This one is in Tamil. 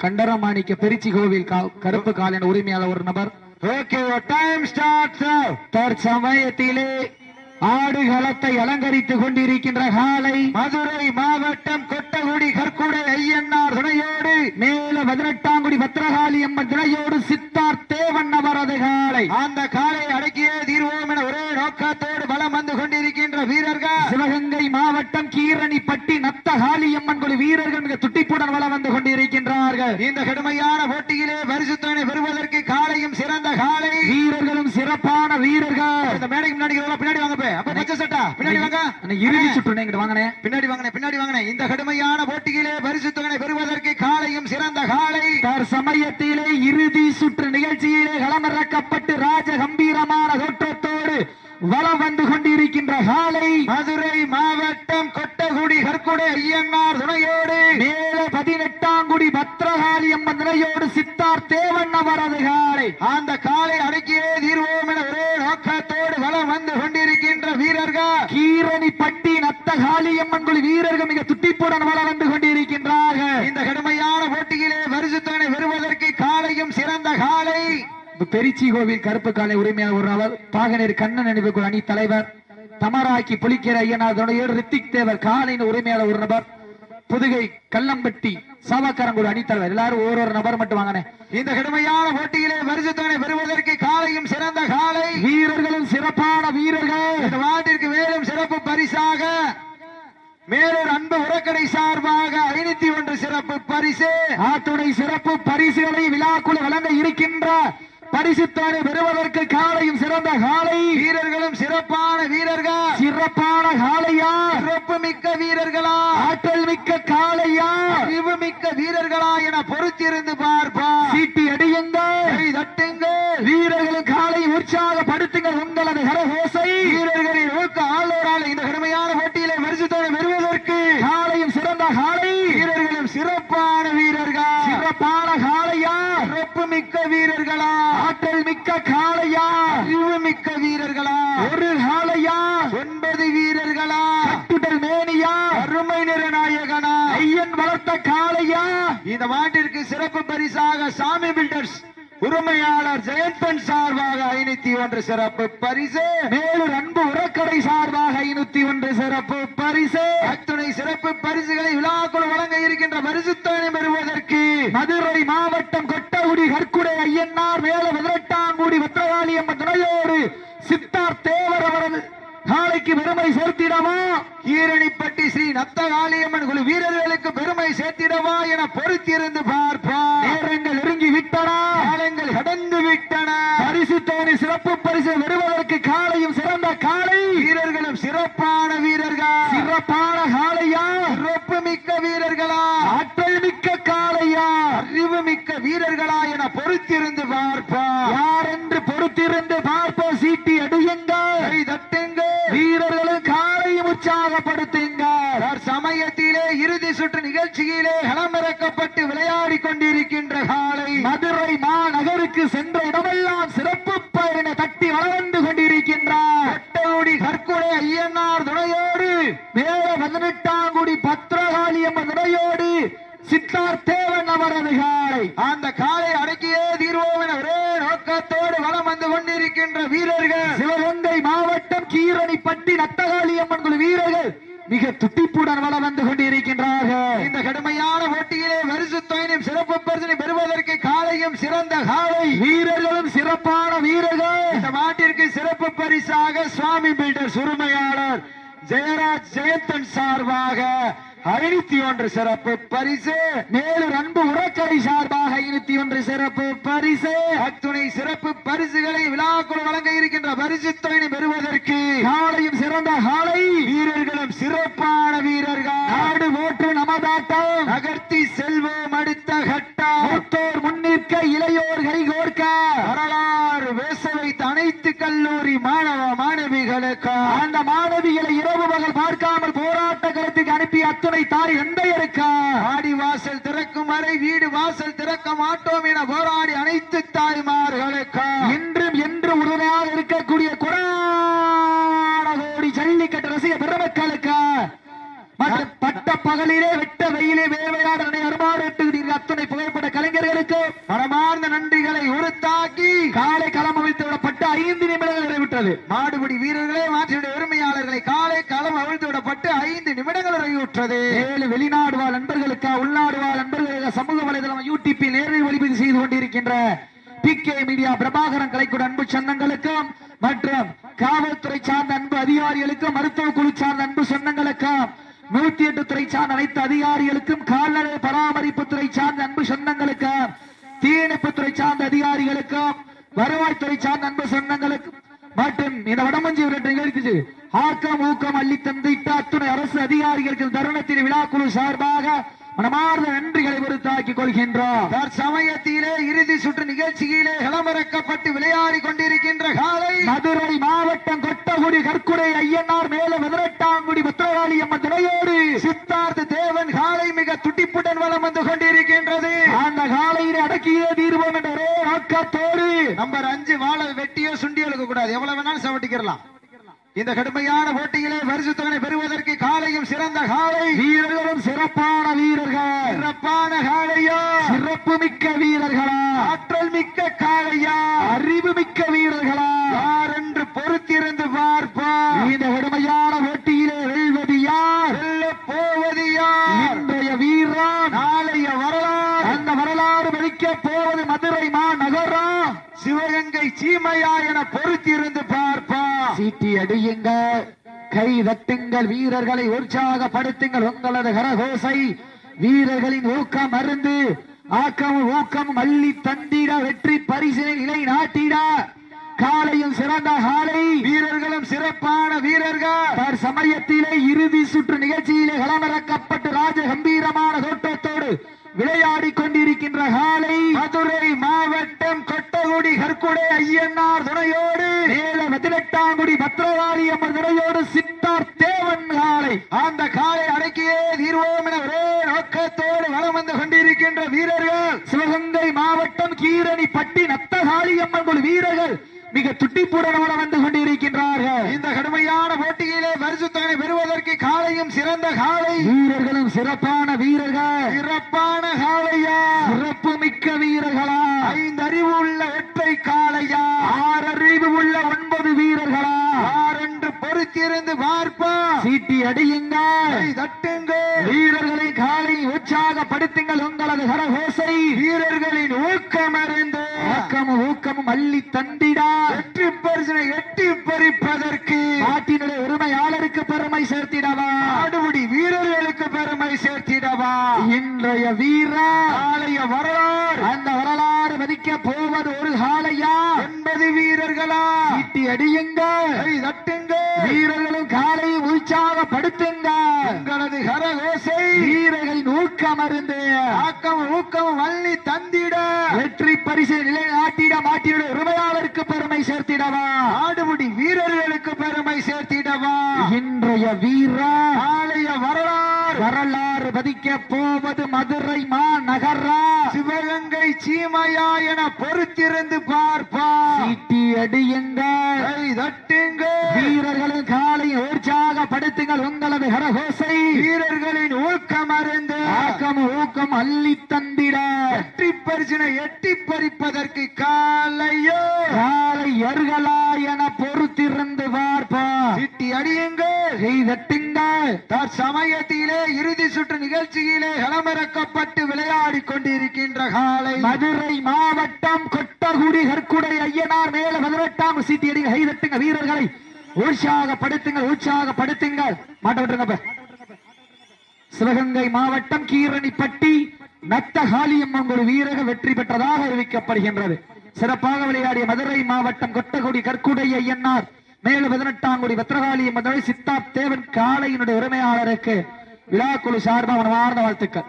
கண்டரமாணிக்க பெருச்சி கோவில் கருப்பு காலின் உரிமையாளர் ஒரு நபர். ஓகே டைம் ஸ்டார்ட் தற்சமயத்திலே ஆடுகளத்தை அலங்கரித்துக் கொண்டிருக்கின்ற காலை மதுரை மாவட்டம் கொட்டகுடி கற்குடை ஐயன்னார் துணையோடு மேல பதினெட்டாங்குடி பத்திரகாளி அம்மன் துணையோடு சித்தார் தேவன் அவரது காலை அந்த காலை அடக்கியே தீர்வோம் என ஒரே நோக்கத்தோடு பலம் வந்து கொண்டிருக்கின்ற வீரர்கள் சிவகங்கை மாவட்டம் கீரணிப்பட்டி நத்த காளியம்மன் குழு வீரர்கள் மிக துட்டிப்புடன் வளம் வந்து கொண்டிருக்கின்றார்கள் கடுமையான போட்டியிலே பரிசுத்தனை பெறுவதற்கு காலையும் சிறந்த காலை. வீரர்களும் சிறப்பான வீரர்கள். இந்த மேடைக்கு முன்னாடி பின்னாடி வாங்க போய். அப்ப பச்சை சட்டா. பின்னாடி வாங்க. இறுதி சுற்று இங்கிட்டு வாங்கண்ணே. பின்னாடி வாங்கினேன் பின்னாடி வாங்கினேன் இந்த கடுமையான போட்டியிலே பரிசுத்தனை பெறுவதற்கு காலையும் சிறந்த காலை. சமயத்திலே இறுதி சுற்று நிகழ்ச்சியிலே களமிறக்கப்பட்டு ராஜ கம்பீரமான தோற்றத்தோடு வலம் வந்து கொண்டிருக்கின்ற காலை. மதுரை மாவட்டம் கொட்டகுடி கற்குடை ஐயன்னார் துணையோடு. மேல பதினெட்டாம் குடி பத்ரகாளி அம்மன் நிலையோடு சித்தார் தேவன் அவரது காலை. அந்த காலை அடக்கியே தீர்வோம் என ஒரே நோக்கத்தோடு வளம் வந்து கொண்டிருக்கின்ற வீரர்கள். கீரணி பட்டி நத்த காளியம்மன் குழு வீரர்கள் மிக துட்டிப்புடன் வளம் வந்து கொண்டிருக்கின்றார்கள். இந்த கடுமையான போட்டியிலே வருஷத்தனை வருவதற்கு காலையும் சிறந்த காலை. பெரிச்சி கோவில் கருப்பு காலை உரிமையாளர் ஒரு நபர் பாகனேர் கண்ணன் நினைவு அணி தலைவர் தமராக்கி புலிக்கிற ஐயனார் ரித்திக் தேவர் காலையின் உரிமையாளர் ஒரு நபர். புதுகை கல்லம்பட்டி சாவக்காரங்குடி அணி தலைவர் எல்லாரும் ஒரு ஒரு நபர் மட்டும் வாங்கினேன் இந்த கடுமையான போட்டியிலே பரிசுத்தனை பெறுவதற்கு காலையும் சிறந்த காலை. வீரர்களும் சிறப்பான வீரர்கள். இந்த நாட்டிற்கு மேலும் சிறப்பு பரிசாக மேலூர் அன்பு உரக்கடை சார்பாக ஐநூத்தி ஒன்று சிறப்பு பரிசு. ஆத்துணை சிறப்பு பரிசுகளை விழாக்குழு வழங்க இருக்கின்ற பரிசுத்தானை பெறுவதற்கு காலையும் சிறந்த காலை. வீரர்களும் சிறப்பான வீரர்கள். சிறப்பான காளையா சிறப்பு மிக்க வீரர்களா? ஆற்றல் மிக்க காளையா அறிவு மிக்க வீரர்களா என பொறுத்திருந்து பார்ப்போம் சீட்டி அடியுங்கள் கை தட்டுங்கள் வீரர்களும் காலை உற்சாகப்படுத்துங்கள் உங்களது கரகோசை வீரர்களின் ஊக்க ஆளோரால் இந்த கடுமையான போட்டியிலே பரிசுத்தனை பெறுவதற்கு காலையும் சிறந்த காலை வீரர்களும் சிறப்பான வீரர்கள் சிறப்பான காளையா சிறப்பு மிக்க வீரர்களா ஆற்றல் மிக்க காளையா? மிக்க வீரர்களா? ஒரு காளையா? ஒன்பது வீரர்களா? கட்டுடல் மேனியா? அருமை நிறநாயகனா ஐயன் வளர்த்த காளையா? இந்த மாட்டிற்கு சிறப்பு பரிசாக சாமி பில்டர்ஸ் உரிமையாளர் ஜெயந்தன் சார்பாக ஐநூத்தி ஒன்று சிறப்பு பரிசு. மேலூர் அன்பு உரக்கடை சார்பாக ஐநூத்தி ஒன்று சிறப்பு பரிசு. அத்துணை சிறப்பு பரிசுகளை விழாக்குழு வழங்க இருக்கின்ற பரிசுத்தனை பெறுவதற்கு மதுரை மாவட்டம் கொட்டகுடி கற்குடை ஐயன்னார் மேல பதினெட்டாங்குடி பத்திரகாளி அம்மன் துணையோடு சித்தார் தேவர் அவரது நாளைக்கு பெருமை கீரணிப்பட்டி ஸ்ரீ நத்தகாளியம்மன் குழு வீரர்களுக்கு பெருமை சேர்த்திடவா என பொறுத்திருந்து பார்ப்போம். நேரங்கள் நெருங்கி விட்டன. காலங்கள் கடந்து விட்டன. பரிசு தோணி சிறப்பு பரிசு பெறுவதற்கு காலையும் சிறந்த காலை. வீரர்களும் சிறப்பான வீரர்கள். சிறப்பான காளையா சிறப்பு மிக்க வீரர்களா ஆற்றல் மிக்க காளையா அறிவு மிக்க வீரர்களா என பொறுத்திருந்து பார்ப்போம் யார் என்று பொறுத்திருந்து பார்ப்போம் சீட்டி அடியுங்கள் கை தட்டுங்க வீரர்களும் காலையும் உற்சாகப்படுத்துங்கள் சமயத்திலே இறுதி சுற்று நிகழ்ச்சியிலே களமிறக்கப்பட்டு விளையாடி கொண்டிருக்கின்ற காலை மதுரை மாநகருக்கு சென்ற இடமெல்லாம் சிறப்பு பயனை தட்டி வளர்ந்து கொண்டிருக்கின்றார். கொட்டகுடி கற்குடை ஐயனார் துணையோடு மேல பதினெட்டாம் குடி பத்ரகாளி அம்மன் துணையோடு சித்தார் தேவன் அவரது காலை. அந்த காலை அடக்கியே தீர்வோம் என ஒரே நோக்கத்தோடு வளம் வந்து கொண்டிருக்கின்ற வீரர்கள். சிவகங்கை மாவட்டம் கீரணிப்பட்டி நத்தகாளி அம்மன் குழு வீரர்கள் மிக துட்டிப்புடன் வளம் வந்து கொண்டிருக்கின்றார்கள். இந்த கடுமையான போட்டியிலே வரிசு தொகையினும் சிறப்பு பரிசனை பெறுவதற்கு காலையும் சிறந்த காலை வீரர்களும் சிறப்பான வீரர்கள். இந்த மாட்டிற்கு சிறப்பு பரிசாக சுவாமி பில்டர்ஸ் உரிமையாளர் ஜெயராஜ் ஜெயந்தன் சார்பாக ஐநூத்தி ஒன்று சிறப்பு பரிசு. மேலூர் அன்பு உரக்கடை சார்பாக ஐநூத்தி ஒன்று சிறப்பு பரிசு. அத்துணை சிறப்பு பரிசுகளை விழாக்குழு வழங்க இருக்கின்ற பரிசு தொகையினை பெறுவதற்கு காலையும் சிறந்த காலை. வீரர்களும் சிறப்பான வீரர்கள். வீடு வாசல் திறக்க மாட்டோம் என போராடி அனைத்து தாய்மார்களுக்கு. இன்றும் என்று உறுதியாக இருக்கக்கூடிய கோடி ஜல்லிக்கட்டு ரசிக பெருமக்களுக்கு. பட்ட பகலிலே வெட்ட வெயிலே வேலையாட அருமாறுட்டுகிறீர்கள் அத்தனை புகைப்பட கலைஞர்களுக்கு மனமார்ந்த நன்றிகளை உறுத்தாக்கி காலை களம் அமைத்து விடப்பட்ட ஐந்து நிமிடங்கள் நிறைவிட்டது மாடுபிடி வீரர்களே மாற்றியுடைய உரிமையாளர்களை காலை பட்டு ஐந்து நிமிடங்கள் நிறைவுற்றது. ஏழு வெளிநாடு வாழ் நண்பர்களுக்கா உள்நாடு வாழ் நண்பர்களுக்கு சமூக வலைதளம் யூடியூப்பில் நேரில் ஒளிபதிவு செய்து கொண்டிருக்கின்ற பி கே மீடியா பிரபாகரன் கலைக்குட அன்பு சொந்தங்களுக்கும் மற்றும் காவல்துறை சார்ந்த அன்பு அதிகாரிகளுக்கும் மருத்துவ குழு சார்ந்த அன்பு சொந்தங்களுக்கும் நூத்தி எட்டு துறை சார்ந்த அனைத்து அதிகாரிகளுக்கும் கால்நடை பராமரிப்பு துறை சார்ந்த அன்பு சொந்தங்களுக்கும் தீயணைப்பு துறை சார்ந்த அதிகாரிகளுக்கும் வருவாய்த்துறை சார்ந்த அன்பு சொந்தங்களுக்கும் மற்றும் இந்த வடமஞ்சி விரட்டு நிகழ்ச்சி ஆக்கம் ஊக்கம் அள்ளி தந்திட்ட அத்துணை அரசு அதிகாரிகளுக்கு தருணத்தில் விழாக்குழு சார்பாக மனமார்ந்த நன்றிகளை உறுத்தாக்கிக் கொள்கின்றோம். தற்சமயத்திலே இறுதி சுற்று நிகழ்ச்சியிலே களமிறக்கப்பட்டு விளையாடி கொண்டிருக்கின்ற காலை மதுரை மாவட்டம் கொட்டகுடி கற்குடை ஐயனார் மேல பதினெட்டாங்குடி பத்திரகாளி அம்மன் துணையோடு சித்தார்த்த தேவன் காலை மிக துட்டிப்புடன் வளம் வந்து கொண்டிருக்கின்றது. அந்த காலையிலே அடக்கியே தீர்வோம் என்ற ஒரே நோக்கத்தோடு நம்பர் அஞ்சு வாழ வெட்டி கூடாது எவ்வளவு வேணாலும் சவட்டிக்கிறலாம். இந்த கடுமையான போட்டியிலே பரிசு தொகை பெறுவதற்கு காலையும் சிறந்த காலை. வீரர்களும் சிறப்பான வீரர்கள். சிறப்பான காலையா? சிறப்பு மிக்க வீரர்களா? ஆற்றல் மிக்க காளையா அறிவு மிக்க வீரர்களா? யார் என்று பொறுத்திருந்து பார்ப்போம். இந்த கடுமையான போட்டியிலே வெல்வது யார்? வெல்ல போவது யார்? இன்றைய வீரன் நாளைய வரலாறு. அந்த வரலாறு வலிக்க போவது மதுரை மாநகரம் சிவகங்கை சீமையா என பொறுத்திருந்து பார்ப்போம் சீட்டி அடியுங்கள் கை தட்டுங்கள் வீரர்களை உற்சாகப்படுத்துங்கள் உங்களது கரகோசை. வீரர்களின் ஊக்கம் அருந்து ஆக்கமும் ஊக்கமும் அள்ளி தந்திட வெற்றி பரிசினை நிலை நாட்டிட. காலையும் சிறந்த காலை. வீரர்களும் சிறப்பான வீரர்கள். சமயத்திலே இறுதி சுற்று நிகழ்ச்சியிலே களமிறக்கப்பட்டு ராஜ கம்பீரமான தோட்டத்தோடு விளையாடி கொண்டிருக்கின்ற காலை மதுரை மாவட்டம் கொட்டகுடி கற்குடை ஐயன்னார் துணையோடு மேல பதினெட்டாங்குடி பத்திரகாளி அம்மன் துறையோடு சித்தார் தேவன் காலை. அந்த காலை அடக்கியே தீர்வோம் என ஒரே நோக்கத்தோடு வளம் வந்து கொண்டிருக்கின்ற வீரர்கள். சிவகங்கை மாவட்டம் கீரணி பட்டி நத்தகாளி அம்மன் குழு வீரர்கள் மிக துட்டிப்புடனோட வந்து கொண்டிருக்கின்றார்கள். இந்த கடுமையான போட்டியிலே பரிசுத்தனை பெறுவதற்கு காலையும் சிறந்த காலை. வீரர்களும் சிறப்பான வீரர்கள் சிறப்பான காளையா சிறப்பு மிக்க வீரர்களா ஐந்து அறிவு உள்ள ஒற்றை காளையா ஆறறிவு உள்ள ஒன்பது வீரர்களா யார் என்று பொறுத்திருந்து பார்ப்போம் சீட்டி அடியுங்கள் கை தட்டுங்கள் வீரர்களை காலை உற்சாகப்படுத்துங்கள் உங்களது கரகோசை வீரர்களின் ஊக்கம் அறிந்து. ஆக்கமும் ஊக்கமும் அள்ளி தந்திடா. வெற்றி பரிசனை எட்டி பறிப்பதற்கு. நாட்டினுடைய உரிமையாளருக்கு பெருமை சேர்த்திடவா. ஆடுபடி வீரர்களுக்கு பெருமை சேர்த்திடவா. இன்றைய வீரா. நாளைய வரலாறு. அந்த வரலாறு மதிக்க போவது ஒரு காலையா. ஒன்பது வீரர்களா. சீட்டி அடியுங்கள். தட்டுங்கள். வீரர்களும் காலை உற்சாகப்படுத்துங்க உங்களது கரகோசை வீரர்களின் ஊக்கம் அருந்து. ஆக்கம் ஊக்கம் வள்ளி தந்திட. வெற்றி பரிசை நிலைநாட்டிட மாட்டினுடைய உரிமையாளருக்கு பெருமை சேர்த்திடவா. ஆடுபடி வீரர்களுக்கு பெருமை சேர்த்திடவா. இன்றைய வீரா நாளைய வரலாறு வரலாறு பதிக்க போவது மதுரை மாநகரா? சிவகங்கை சீமையா என பொறுத்திருந்து பார்ப்பா. சீட்டி அடியுங்கள். கை தட்டுங்கள். வீரர்களின் காலை உற்சாகப்படுத்துங்கள் உங்களது கரகோசை வீரர்களின் ஊக்கம் அறிந்து ஆக்கம் ஊக்கம் அள்ளி தந்திட. வெற்றி பரிசினை எட்டி பறிப்பதற்கு காலையோ. காலை எர்களா என பொறுத்திருந்து பார்ப்போம் சிட்டி அடியுங்கள். தற்சமயத்திலே இறுதி சுற்று நிகழ்ச்சியிலே களமிறக்கப்பட்டு விளையாடி கொண்டிருக்கின்ற காலை. மதுரை மாவட்டம் கொட்டகுடி கற்குடை ஐயனார் மேல பதினெட்டாம் சீட்டி அடிங்க கை வீரர்களை. உற்சாகப்படுத்துங்கள் உற்சாகப்படுத்துங்கள். மாட்ட விட்டுருங்க சிவகங்கை மாவட்டம் கீரணிப்பட்டி நத்தகாளியம்மன் ஒரு வீரக வெற்றி பெற்றதாக அறிவிக்கப்படுகின்றது. சிறப்பாக விளையாடிய மதுரை மாவட்டம் கொட்டகுடி கற்குடை ஐயனார் மேலும் பதினெட்டாம் கோடி பத்திரகாளி மதுரை சித்தார்த் தேவன் காளையினுடைய உரிமையாளருக்கு விழாக்குழு சார்பாக மனமார்ந்த வாழ்த்துக்கள்.